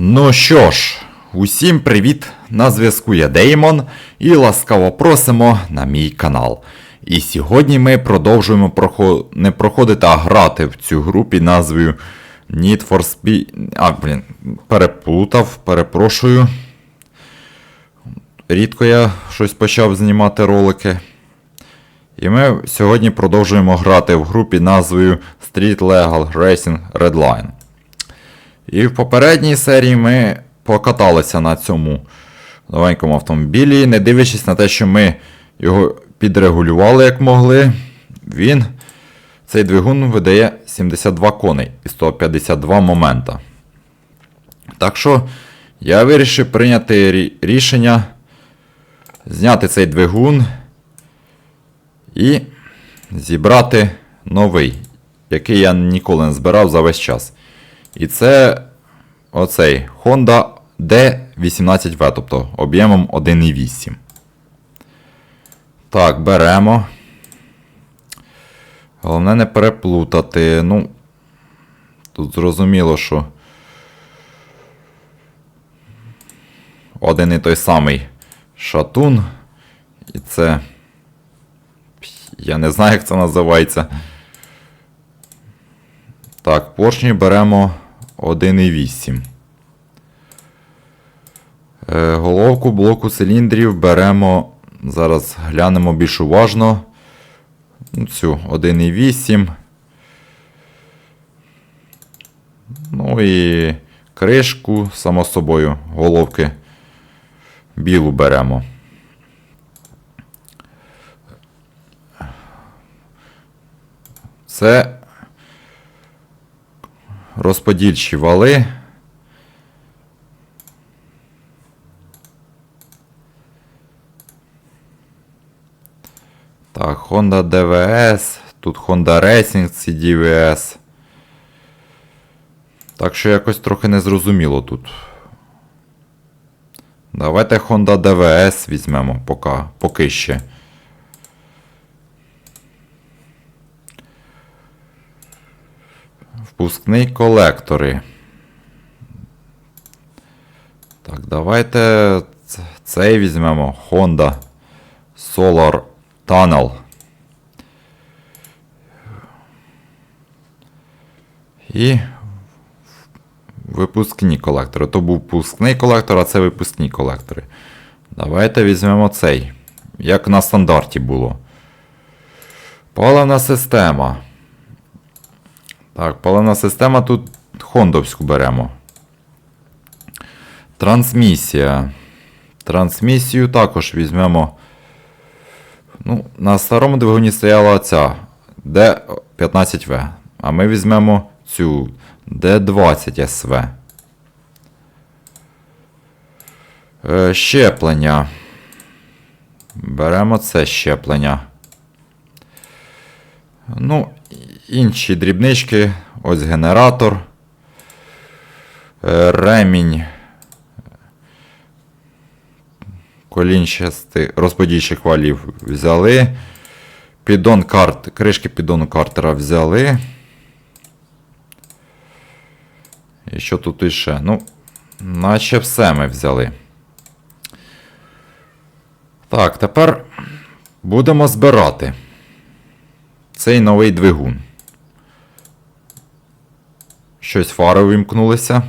Ну що ж, усім привіт! На зв'язку я Деймон і ласкаво просимо на мій канал. І сьогодні ми продовжуємо прохо... не проходити, а грати в цю гру під назвою Need for Speed. А, блін, переплутав, перепрошую. Рідко я щось почав знімати ролики. І ми сьогодні продовжуємо грати в гру під назвою Street Legal Racing Redline. І в попередній серії ми покаталися на цьому новенькому автомобілі, не дивлячись на те, що ми його підрегулювали як могли. Він, цей двигун видає 72 коней і 152 момента. Так що я вирішив прийняти рішення зняти цей двигун і зібрати новий, який я ніколи не збирав за весь час. І це оцей Honda D18V, тобто об'ємом 1,8. Так, беремо. Головне не переплутати. Ну, тут зрозуміло, що один і той самий шатун. І це. Я не знаю, як це називається. Так, поршні беремо 1,8. Е, Головку блоку циліндрів беремо. Зараз глянемо більш уважно. Ну, Цю 1,8. Ну і кришку, само собою, головки білу беремо. Це розподільчі вали. Так, Honda DVS, тут Honda Racing CDVS. Так що якось трохи незрозуміло тут. Давайте Honda DVS візьмемо поки, поки ще. Впускний колектори. Так, давайте цей візьмемо. Honda Solar Tunnel. І випускні колектори. То був впускний колектор, а це випускні колектори. Давайте візьмемо цей. Як на стандарті було. Паливна система. Так, паливна система тут хондовську беремо. Трансмісія. Трансмісію також візьмемо. Ну, на старому двигуні стояла ця D15V. А ми візьмемо цю D20SV. Е, щеплення. Беремо це щеплення. Ну, інші дрібнички. Ось генератор. Е, Ремінь. Колінчастих розподільчих валів взяли. Піддон карт, кришки піддону картера взяли. І що тут іще? Ну, наче все ми взяли. Так, тепер будемо збирати цей новий двигун. Щось фари вимкнулися.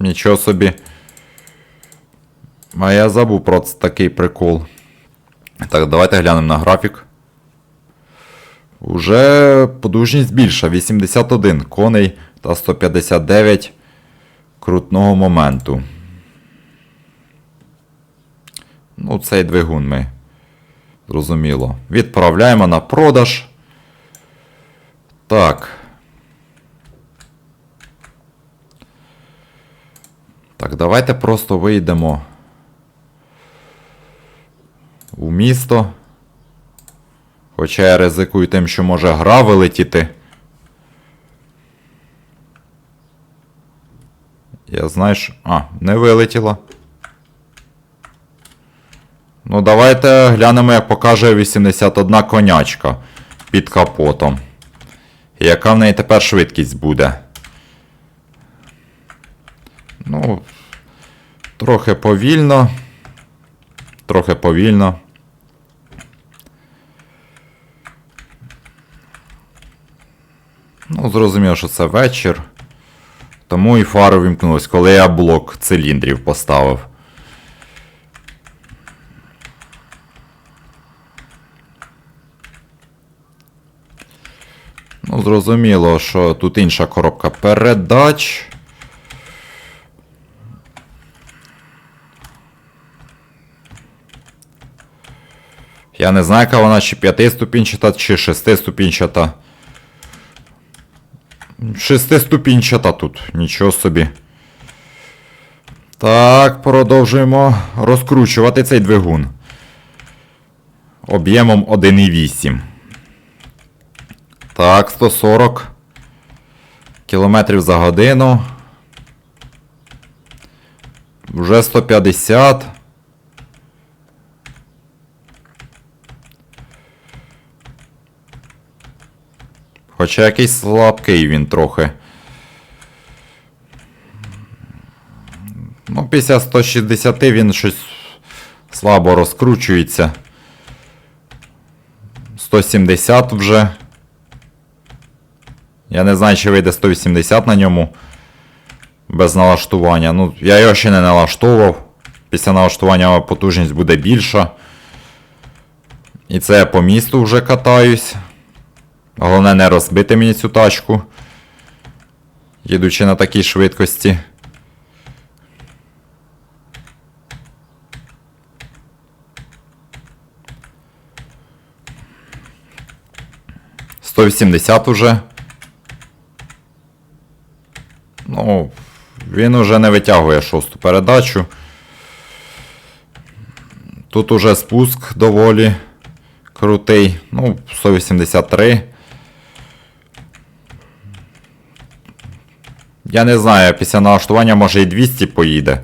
Нічого собі. А я забув про такий прикол. Так, давайте глянемо на графік. Уже подужність більша. 81 коней та 159 крутного моменту. Ну, цей двигун ми. Зрозуміло. Відправляємо на продаж. Так. Так, давайте просто вийдемо у місто. Хоча я ризикую тим, що може гра вилетіти. Я знаю, що... А, не вилетіла. Ну, давайте глянемо, як покаже 81 конячка під капотом. Яка в неї тепер швидкість буде? Ну, трохи повільно. Трохи повільно. Ну, зрозуміло, що це вечір. Тому і фару вімкнулось, коли я блок циліндрів поставив. Зрозуміло, що тут інша коробка передач. Я не знаю, яка вона чи п'ятиступінчата, чи шестиступінчата. Шестиступінчата тут, нічого собі. Так, продовжуємо розкручувати цей двигун. Об'ємом 1,8. Так, 140 кілометрів за годину. Вже 150. Хоча якийсь слабкий він трохи. Ну, після 160 він щось слабо розкручується. 170 вже. Я не знаю, чи вийде 180 на ньому. Без налаштування. Ну, я його ще не налаштовував. Після налаштування потужність буде більша. І це я по місту вже катаюсь. Головне не розбити мені цю тачку. Їдучи на такій швидкості. Сто вісімдесят уже. Ну, він уже не витягує шосту передачу. Тут уже спуск доволі крутий. Ну, 183. Я не знаю, після налаштування може і 200 поїде.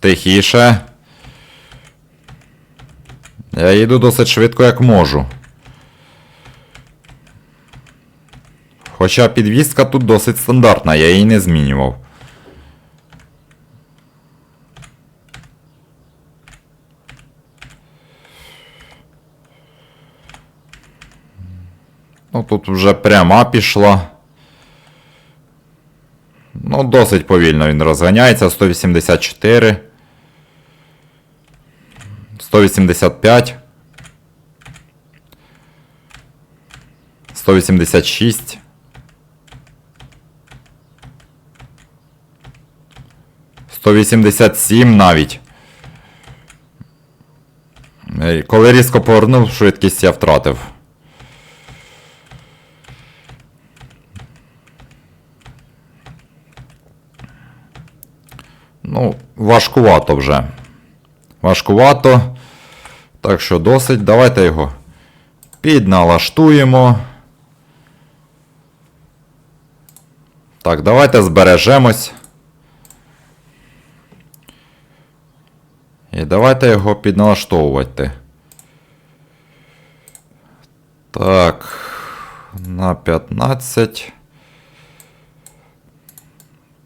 Тихіше. Я їду досить швидко, як можу. Хоча підвізка тут досить стандартна, я її не змінював. Ну, тут вже пряма пішла. Ну, досить повільно він розганяється. 184. 185. 186. 187 навіть. Коли різко повернув, швидкість я втратив. Ну, важкувато вже. Важкувато. Так що досить. Давайте його підналаштуємо. Так, давайте збережемось. І давайте його підналаштовувати. Так. На 15.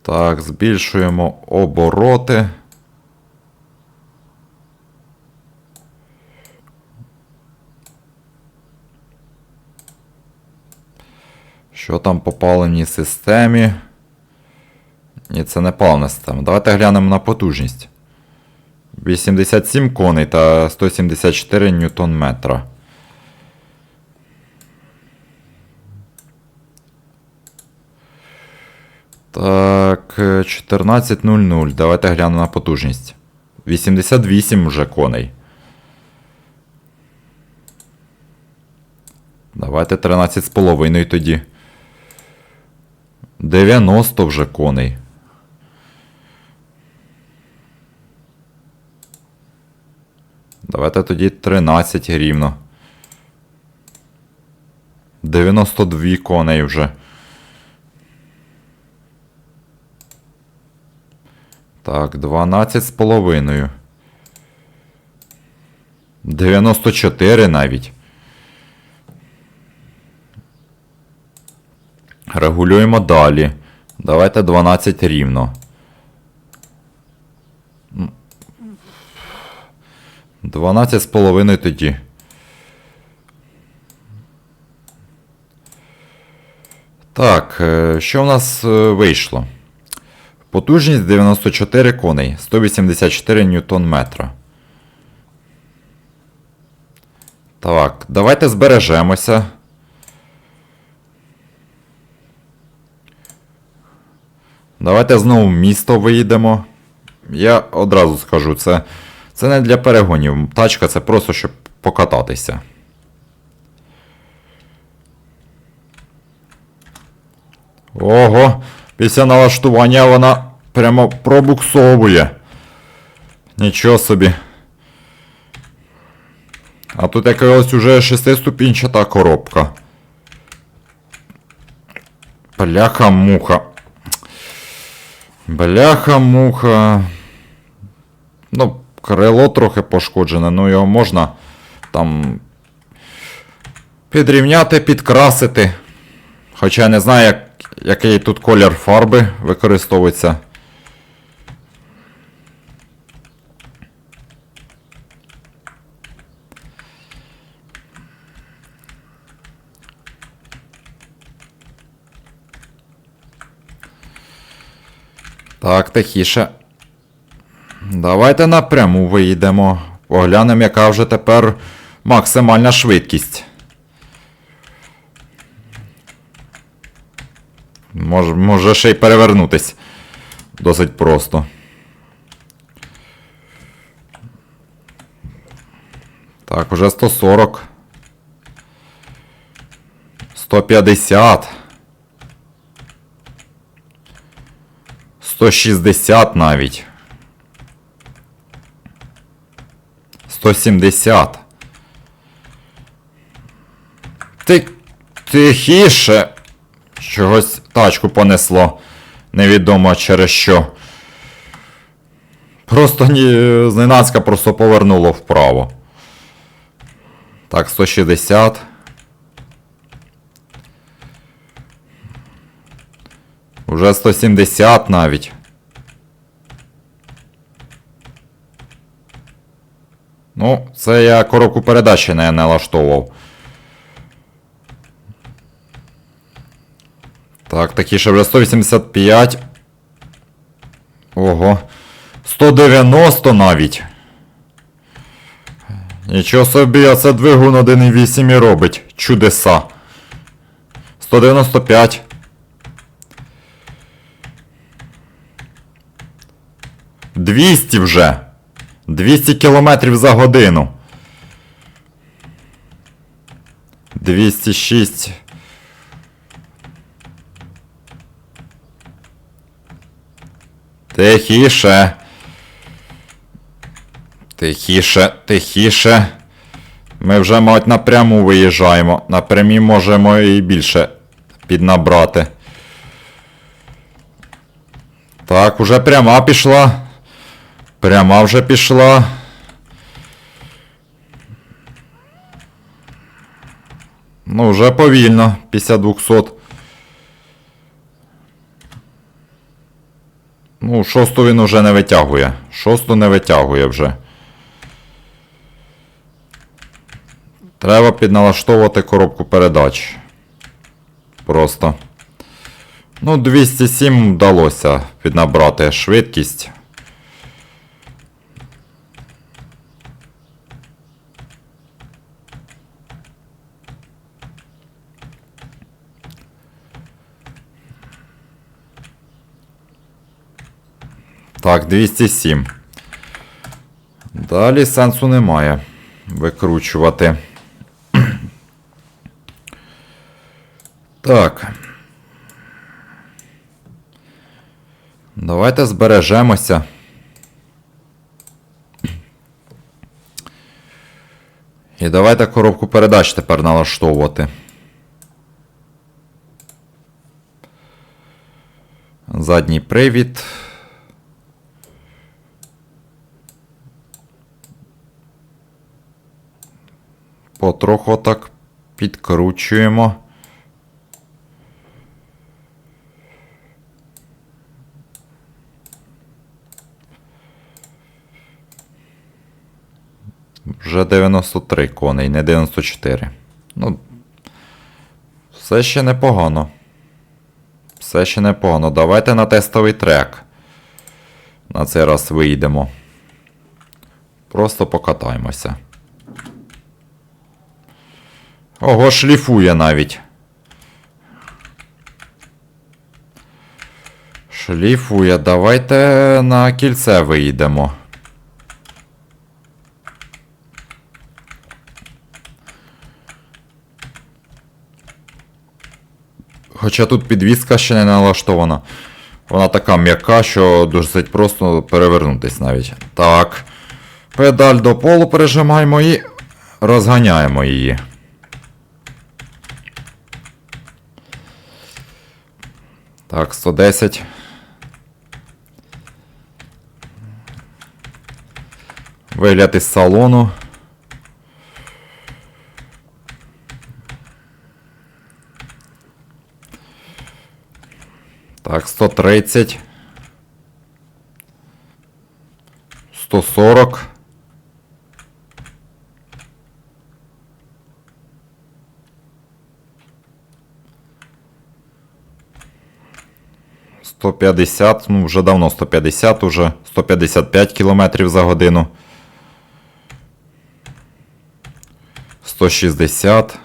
Так, збільшуємо обороти. Що там по паливній системі? Ні, це не паливна система. Давайте глянемо на потужність. 87 коней та 174 ньютон метра. Так, е, 14.00. Давайте глянемо на потужність. 88 вже коней. Давайте 13,5 тоді. 90 вже коней. Давайте тоді 13 рівно. 92 коней вже. Так, 12 з половиною. 94 навіть. Регулюємо далі. Давайте 12 рівно. 12,5 тоді. Так, е, що в нас е, вийшло? Потужність 94 коней, 184 ньютон метра. Так, давайте збережемося. Давайте знову в місто виїдемо. Я одразу скажу, це, це не для перегонів. Тачка це просто щоб покататися. Ого, після налаштування вона прямо пробуксовує. Нічого собі. А тут якась уже шестиступінчата коробка. Бляха-муха. Бляха-муха. Крило трохи пошкоджене, ну його можна там підрівняти, підкрасити. Хоча я не знаю, як, який тут колір фарби використовується. Так, тихіше. Давайте напряму виїдемо. Поглянемо, яка вже тепер максимальна швидкість. Може, може ще й перевернутись. Досить просто. Так, уже 140. 150. 160 навіть. 170. Ти тихіше. Чогось тачку понесло. Невідомо через що. Просто ні, зненацька просто повернуло вправо. Так, 160. Уже 170 навіть. Ну, це я коробку передачі не налаштовував. Так, такі ще вже 185. Ого. 190 навіть. Нічого собі, а це двигун 1.8 і робить. Чудеса. 195. Двісті вже. 200 кілометрів за годину. 206. Тихіше. Тихіше, тихіше. Ми вже, мабуть, напряму виїжджаємо. Напрямі можемо і більше піднабрати. Так, уже пряма пішла. Пряма вже пішла. Ну, вже повільно, після 200. Ну, шосту він уже не витягує. Шосту не витягує вже. Треба підналаштовувати коробку передач. Просто. Ну, 207 вдалося піднабрати швидкість. Так, 207. Далі сенсу немає викручувати. Так. Давайте збережемося. І давайте коробку передач тепер налаштовувати. Задній привід. Потроху так підкручуємо. Вже 93 коней, не 94. Ну. Все ще непогано. Все ще непогано. Давайте на тестовий трек. На цей раз вийдемо. Просто покатаємося. Ого, шліфує навіть. Шліфує. Давайте на кільце виїдемо. Хоча тут підвіска ще не налаштована. Вона така м'яка, що досить просто перевернутись навіть. Так. Педаль до полу пережимаємо і розганяємо її. Так, 110. Вигляд із салону. Так, 130. 140. 150, ну вже давно 150, уже 155 кілометрів за годину. 160.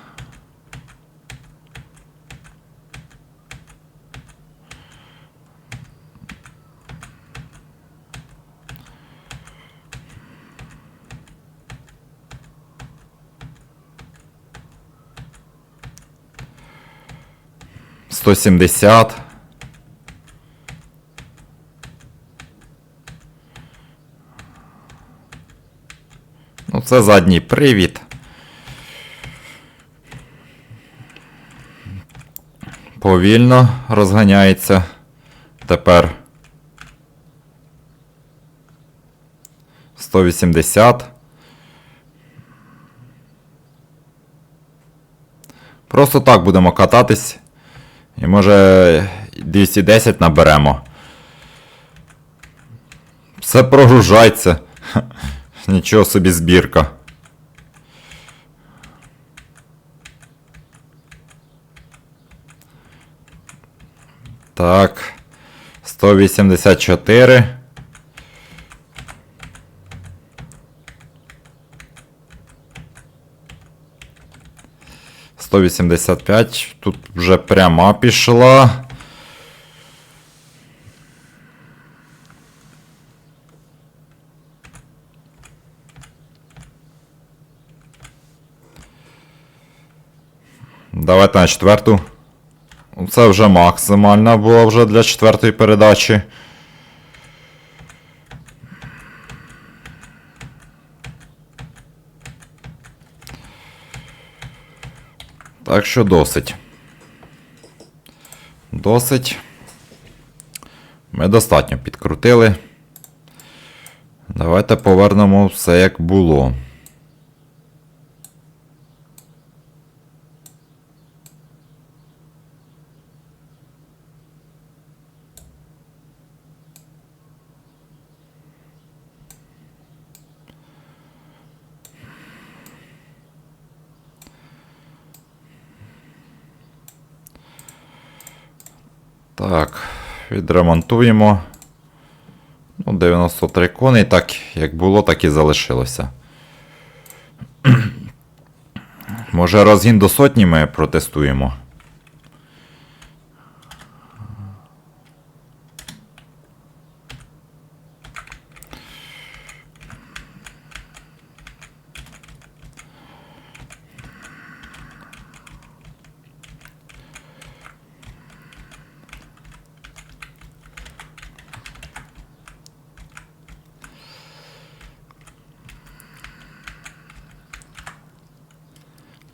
170. Це задній привід. Повільно розганяється. Тепер 180. Просто так будемо кататись. І може 210 наберемо. Все прогружається. Нічого собі збірка. Так. 184. Сто вісімдесят п'ять. Тут вже пряма пішла. Давайте на четверту. Це вже максимальна була вже для четвертої передачі. Так що досить. Досить. Ми достатньо підкрутили. Давайте повернемо все як було. Так, відремонтуємо. Ну, 93 коней, так як було, так і залишилося. Може розгін до сотні ми протестуємо.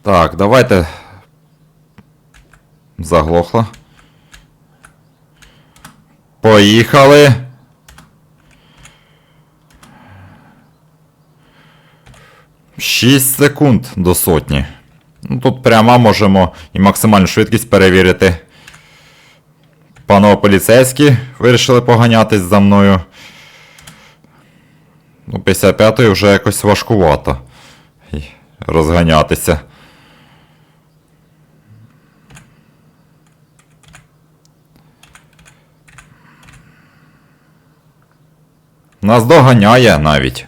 Так, давайте. Заглохло. Поїхали. Шість секунд до сотні. Ну, тут прямо можемо і максимальну швидкість перевірити. Панове поліцейські вирішили поганятись за мною. Ну, 55-ї вже якось важкувато. розганятися. Нас доганяє навіть.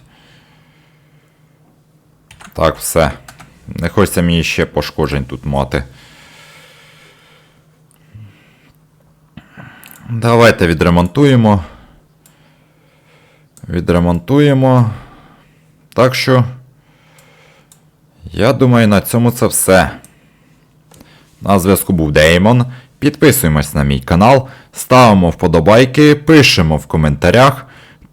Так, все. Не хочеться мені ще пошкоджень тут мати. Давайте відремонтуємо. Відремонтуємо. Так що. Я думаю, на цьому це все. На зв'язку був Деймон. Підписуємось на мій канал, ставимо вподобайки, пишемо в коментарях.